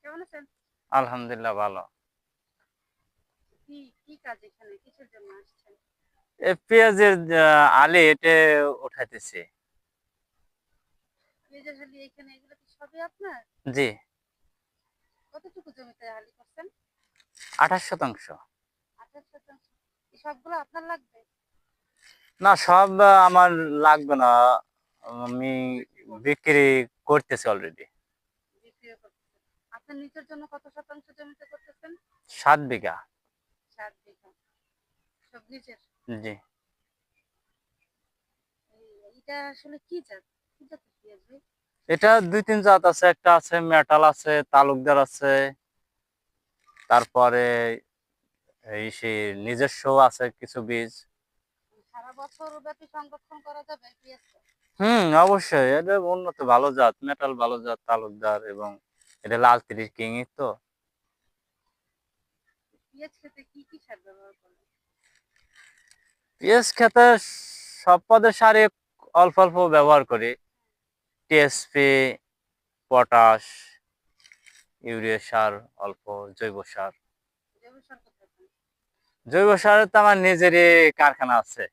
কেমন আছেন? আলহামদুলিল্লাহ ভালো। কি কি কাজ এখানে? কিসের জন্য আসছেন? এ পেঁয়াজের আলি এটা উঠাইতেছি। পেঁয়াজের হালি এখানে এগুলো কি সবই আপনার? জি। কতটুকু জমিতে হালি করছেন? আঠাশ শতাংশ। আঠাশ শতাংশ। সবগুলো আপনার লাগবে? না সব আমার লাগবে না। আমি বিক্রি করতেছি অলরেডি আপনার নিজের জন্য কত শতাংশ জমিতে করতেছেন? সাত বিঘা। সাত বিঘা। সব নিজের? জি। এইটা আসলে কি জাত? কি পেঁয়াজ ভাই? এটা দুই তিন জাত আছে একটা আছে মেটাল আছে তালুকদার আছে। তারপরে এই সে নিজস্ব আছে কিছু বীজ। সারা বছর ব্যাপী সংরক্ষণ করা যাবে হুম অবশ্যই। এটা উন্নত ভালো জাত মেটাল ভালো জাত তালুকদার এবং এটা লাল তিরিশ কিংই তো। পেঁয়াজ খেতে কি কি পেঁয়াজ সব পদের সারে অল্প অল্প ব্যবহার করি। টিএসপি পটাশ ইউরিয়া সার অল্প জৈব সার? জৈব সারের তো আমার নিজেরই কারখানা আছে।